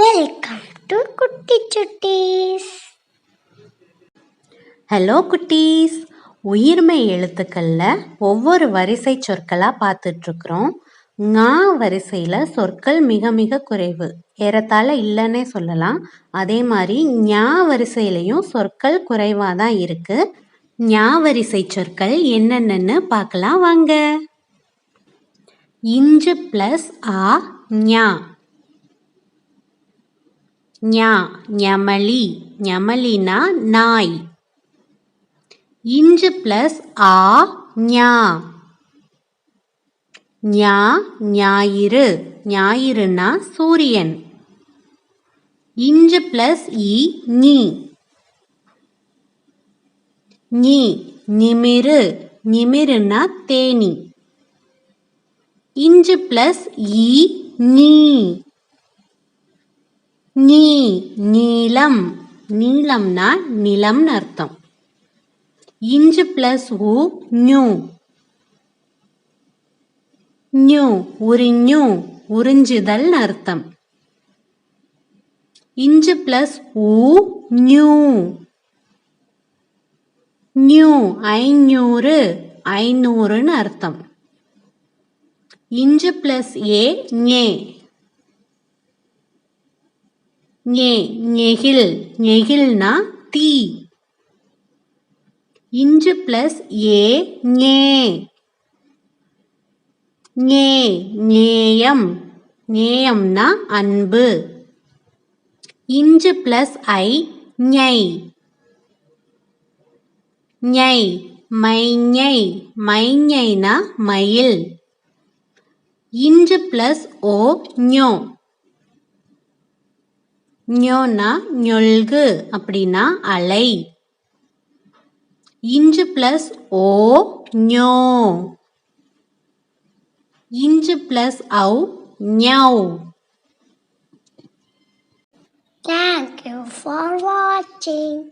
Welcome to குட்டி சுட்டீஸ் hello குட்டீஸ் உயிர்மை எழுத்துக்களில் ஒவ்வொரு வரிசை சொற்களாக பார்த்துட்ருக்குறோம். ஙா வரிசையில் சொற்கள் மிக மிக குறைவு. ஏறத்தாழ இல்லைன்னே சொல்லலாம். அதே மாதிரி ஞா வரிசையிலையும் சொற்கள் குறைவாக தான் இருக்குது ஞா வரிசை சொற்கள் என்னென்னு பார்க்கலாம் வாங்க. இஞ்சு ப்ளஸ் ஆ ஞா. ஞா ஞமலி ஞமலினா நாய். இஞ்சு பிளஸ் ஆ ஞா. ஞா ஞாயிறு ஞாயிறுனா சூரியன். இஞ்சு பிளஸ் இ நீ நீ நிமிரு நிமிருனா தேனி. இஞ்சு பிளஸ் இ நீ. நீ நீலம் நீளம்னா நிலம்னு அர்த்தம். இஞ்சு ப்ளஸ் ஊ நியூ நியூ உரிஞ்சு உறிஞ்சுதல் அர்த்தம். இஞ்சு ப்ளஸ் ஊ நியூ நியூ ஐநூறு ஐநூறுன்னு அர்த்தம். இஞ்சு ப்ளஸ் ஏ ஞே. ஞே நெகில் நெகில்னா தீ. இஞ்சு பிளஸ் ஏ ஞே ஞே நேயம். நேயம்னா அன்பு. இஞ்சு பிளஸ் ஐ ஞை. ஞை மைஞை. மைஞைனா மயில். இஞ்சு பிளஸ் ஓ ஞோ. ஞோனா ஞொல்கு அப்படின்னா அலை. இஞ்சு ப்ளஸ் ஓ ஞோ. இஞ்சு ப்ளஸ் ஔ Thank you for watching.